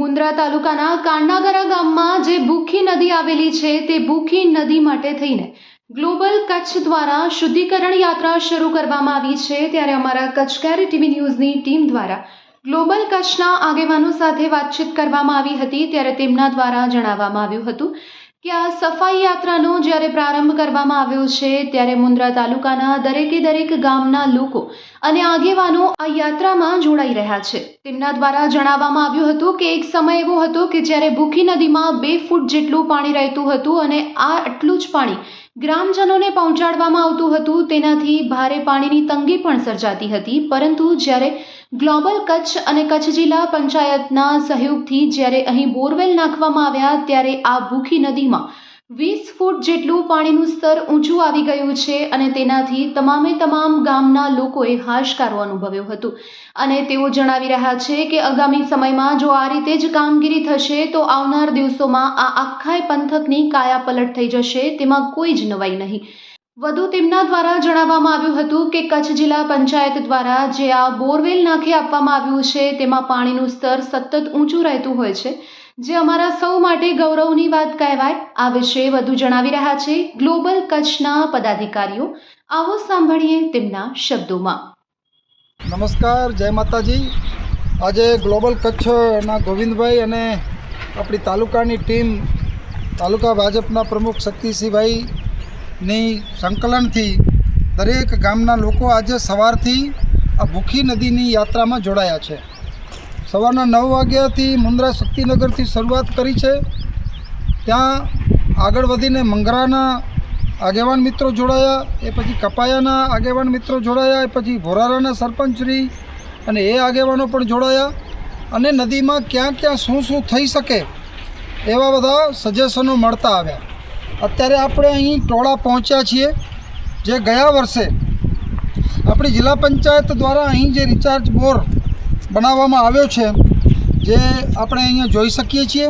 મુન્દ્રા તાલુકાના કાંડાગરા ગામમાં જે ભૂખી નદી આવેલી છે, તે ભૂખી નદી માટે થઈને ગ્લોબલ કચ્છ દ્વારા શુદ્ધિકરણ યાત્રા શરૂ કરવામાં આવી છે. ત્યારે અમારા કચ્છકેર ટીવી ન્યૂઝની ટીમ દ્વારા ગ્લોબલ કચ્છના આગેવાનો સાથે વાતચીત કરવામાં આવી હતી. ત્યારે તેમના દ્વારા જણાવવામાં આવ્યું હતું કે આ સફાઈ યાત્રાનો જ્યારે પ્રારંભ કરવામાં આવ્યો છે, ત્યારે મુન્દ્રા તાલુકાના દરેકે દરેક ગામના લોકો અને આગેવાનો આ યાત્રામાં જોડાઈ રહ્યા છે. તેમના દ્વારા જણાવવામાં આવ્યું હતું કે એક સમય એવો હતો કે જ્યારે ભૂખી નદીમાં બે ફૂટ જેટલું પાણી રહેતું હતું અને આ આટલું જ પાણી ગ્રામજનોને પહોંચાડવામાં આવતું હતું, તેનાથી ભારે પાણીની તંગી પણ સર્જાતી હતી. પરંતુ જ્યારે ગ્લોબલ કચ્છ અને કચ્છ જિલ્લા પંચાયતના સહયોગથી જ્યારે અહીં બોરવેલ નાખવામાં આવ્યા ત્યારે આ ભૂખી નદીમાં વીસ ફૂટ જેટલું પાણીનું સ્તર ઊંચું આવી ગયું છે અને તેનાથી તમામે તમામ ગામના લોકોએ હાશકારો અનુભવ્યો હતો. અને તેઓ જણાવી રહ્યા છે કે આગામી સમયમાં જો આ રીતે જ કામગીરી થશે તો આવનાર દિવસોમાં આ આખાય પંથકની કાયાપલટ થઈ જશે, તેમાં કોઈ જ નવાઈ નહીં. વધુ તેમના દ્વારા જણાવવામાં આવ્યું હતું કે કચ્છ જિલ્લા પંચાયત દ્વારા જે આ બોરવેલ નાખી આપવામાં આવ્યું છે, તેમાં પાણીનું સ્તર સતત ઊંચું રહેતું હોય છે, જે અમારા સૌ માટે ગૌરવની વાત કહેવાય. આ વિશે વધુ જણાવી રહ્યા છે ગ્લોબલ કચ્છના પદાધિકારીઓ. આવો સાંભળીએ તેમના શબ્દોમાં. નમસ્કાર, જય માતાજી. આજે ગ્લોબલ કચ્છના ગોવિંદભાઈ અને આપણી તાલુકાની ટીમ, તાલુકા ભાજપના પ્રમુખ શક્તિસિંહભાઈની સંકલનથી દરેક ગામના લોકો આજે સવારથી આ ભૂખી નદીની યાત્રામાં જોડાયા છે. સવારના નવ વાગ્યાથી મુન્દ્રા શક્તિનગરથી શરૂઆત કરી છે. ત્યાં આગળ વધીને મંગરાના આગેવાન મિત્રો જોડાયા, એ પછી કપાયાના આગેવાન મિત્રો જોડાયા, એ પછી ભોરારાના સરપંચશ્રી અને એ આગેવાનો પણ જોડાયા. અને નદીમાં ક્યાં ક્યાં શું શું થઈ શકે એવા બધા સજેશનો મળતા આવ્યા. અત્યારે આપણે અહીં ટોળા પહોંચ્યા છીએ, જે ગયા વર્ષે આપણી જિલ્લા પંચાયત દ્વારા અહીં જે રિચાર્જ બોર બનાવવામાં આવ્યો છે, જે આપણે અહીંયા જોઈ શકીએ છીએ.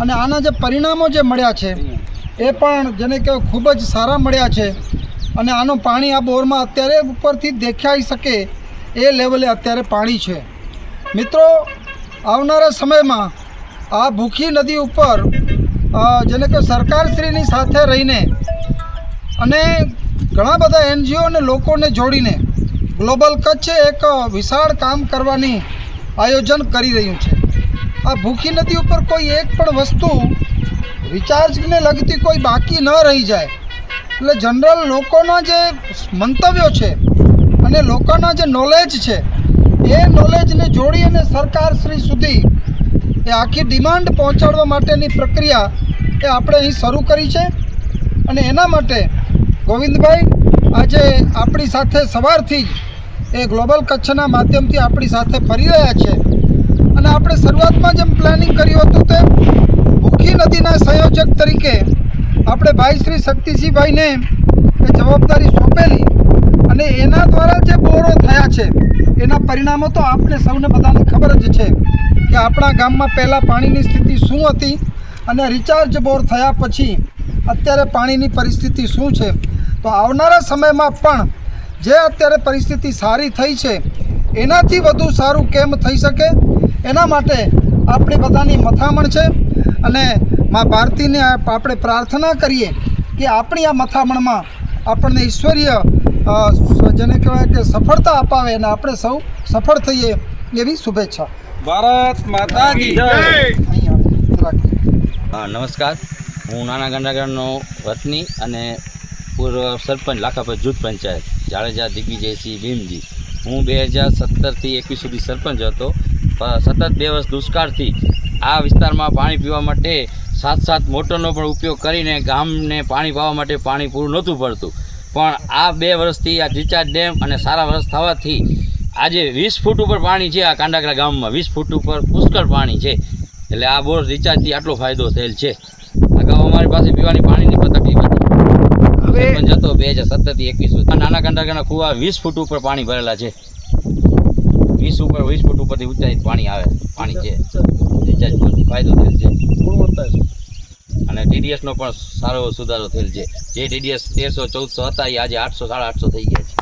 અને આના જે પરિણામો જે મળ્યા છે, એ પણ જેને કે ખૂબ જ સારા મળ્યા છે. અને આનું પાણી આ બોરમાં અત્યારે ઉપરથી દેખાઈ શકે એ લેવલે અત્યારે પાણી છે. મિત્રો, આવનારા સમયમાં આ ભૂખી નદી ઉપર જેને કે સરકારશ્રીની સાથે રહીને અને ઘણા બધા એનજીઓ અને લોકોને જોડીને ગ્લોબલ કચ્છ એક વિશાળ કામ કરવાની આયોજન કરી રહ્યું છે. આ ભૂખી નદી ઉપર કોઈ એક પણ વસ્તુ રિચાર્જને લગતી કોઈ બાકી ન રહી જાય. એટલે જનરલ લોકોના જે મંતવ્યો છે અને લોકોના જે નોલેજ છે, એ નોલેજને જોડી અને સરકારશ્રી સુધી એ આખી ડિમાન્ડ પહોંચાડવા માટેની પ્રક્રિયા એ આપણે અહીં શરૂ કરી છે. અને એના માટે ગોવિંદભાઈ, આજે આપણી સાથે સવારથી જ એ ગ્લોબલ કચ્છના માધ્યમથી આપણી સાથે ફરી રહ્યા છે. અને આપણે શરૂઆતમાં જેમ પ્લાનિંગ કર્યું હતું તેમ ભૂખી નદીના સંયોજક તરીકે આપણે ભાઈ શ્રી શક્તિસિંહભાઈને એ જવાબદારી સોંપેલી અને એના દ્વારા જે બોરો થયા છે, એના પરિણામો તો આપણે સૌને બધાને ખબર જ છે. કે આપણા ગામમાં પહેલાં પાણીની સ્થિતિ શું હતી અને રિચાર્જ બોર થયા પછી અત્યારે પાણીની પરિસ્થિતિ શું છે? તો આવનારા સમયમાં પણ જે અત્યારે પરિસ્થિતિ સારી થઈ છે, એનાથી વધુ સારું કેમ થઈ શકે? એના માટે આપણી બધાની મથામણ છે અને મા ભારતીને આપણે પ્રાર્થના કરીએ કે આપણી આ મથામણમાં આપણને ઈશ્વરીય જેને કહેવાય કે સફળતા અપાવે અને આપણે સૌ સફળ થઈએ એવી શુભેચ્છા. ભારત માતા કી નમસ્કાર. હું નાના ગંડાગરનો વતની અને પૂર્વ સરપંચ લાખાપર જૂથ પંચાયત, જાડેજા દિગ્વિજયસિંહ ભીમજી. હું બે હજાર સત્તરથી એકવીસ સુધી સરપંચ હતો. સતત બે વર્ષ દુષ્કાળથી આ વિસ્તારમાં પાણી પીવા માટે સાત સાત મોટરનો પણ ઉપયોગ કરીને ગામને પાણી પાવા માટે પાણી પૂરું નહોતું પડતું. પણ આ બે વર્ષથી આ રિચાર્જ ડેમ અને સારા વર્ષ થવાથી આજે વીસ ફૂટ ઉપર પાણી છે આ કાંડાકરા ગામમાં. વીસ ફૂટ ઉપર પુષ્કળ પાણી છે. એટલે આ બોર રિચાર્જથી આટલો ફાયદો થયેલ છે. અગાઉ અમારી પાસે પીવાની પાણીની પણ તકલીફ હતી. સરપંચ હતો બે હજાર સત્તરથી એકવીસ નાના કાંડાકરાના કુવા વીસ ફૂટ ઉપર પાણી ભરેલા છે. વીસ ઉપર વીસ ફૂટ ઉપરથી ઉંચાઈ પાણી આવે. પાણી છે. રિચાર્જ પરથી ફાયદો થયેલ છે. અને ડીડીએસનો પણ સારો એવો સુધારો થયેલ છે. જે ડીડીએસ તેરસો ચૌદસો હતા એ આજે આઠસો સાડા આઠસો થઈ ગયા છે.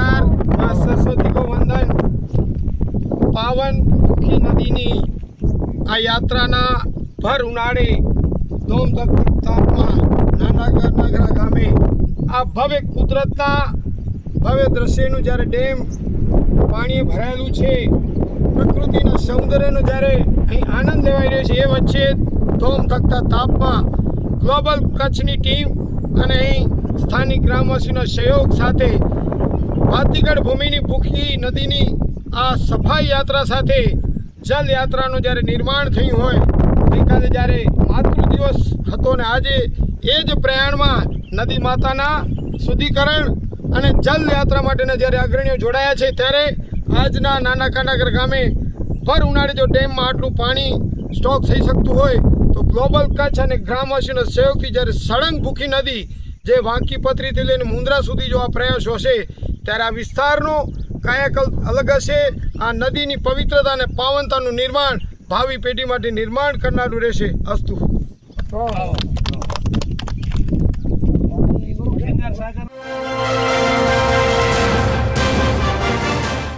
નમસ્કારમાં સરસ્વતી કો વંદન પાવન ભૂખી નદીની આ યાત્રાના ભર ઉનાળે ધોમધક તાપમાં નાગરા ગામે આ ભવ્ય કુદરતના ભવ્ય દ્રશ્યનું જ્યારે ડેમ પાણીએ ભરાયેલું છે, પ્રકૃતિના સૌંદર્યનો જ્યારે અહીં આનંદ લેવાઈ રહ્યો છે એ વચ્ચે ધોમધકતા તાપમાં ગ્લોબલ કચ્છની ટીમ અને અહીં સ્થાનિક ગ્રામવાસીના સહયોગ સાથે ભાતીગઢ ભૂમિની ભૂખી નદીની આ સફાઈ યાત્રા સાથે જલ યાત્રાનું જ્યારે નિર્માણ થયું હોય, ગઈકાલે જ્યારે માતૃ દિવસ હતો ને આજે એ જ પ્રયાણમાં નદી માતાના શુદ્ધિકરણ અને જલ યાત્રા માટેના જ્યારે અગ્રણીઓ જોડાયા છે, ત્યારે આજના નાના કાનાગર ગામે ભર ઉનાળે જો ડેમમાં આટલું પાણી સ્ટોક થઈ શકતું હોય, તો ગ્લોબલ કચ્છ અને ગ્રામવાસીઓના સહયોગથી જ્યારે સળંગ ભૂખી નદી જે વાંકી પથરીથી લઈને મુંદ્રા સુધી જો આ પ્રયાસો હશે ત્યારે આ વિસ્તારનો કાયાકલ્પ અલગ હશે. આ નદીની પવિત્રતા અને પાવનતાનું નિર્માણ ભાવિ પેઢી માટે નિર્માણ કરનારું રહેશે અસ્તુ.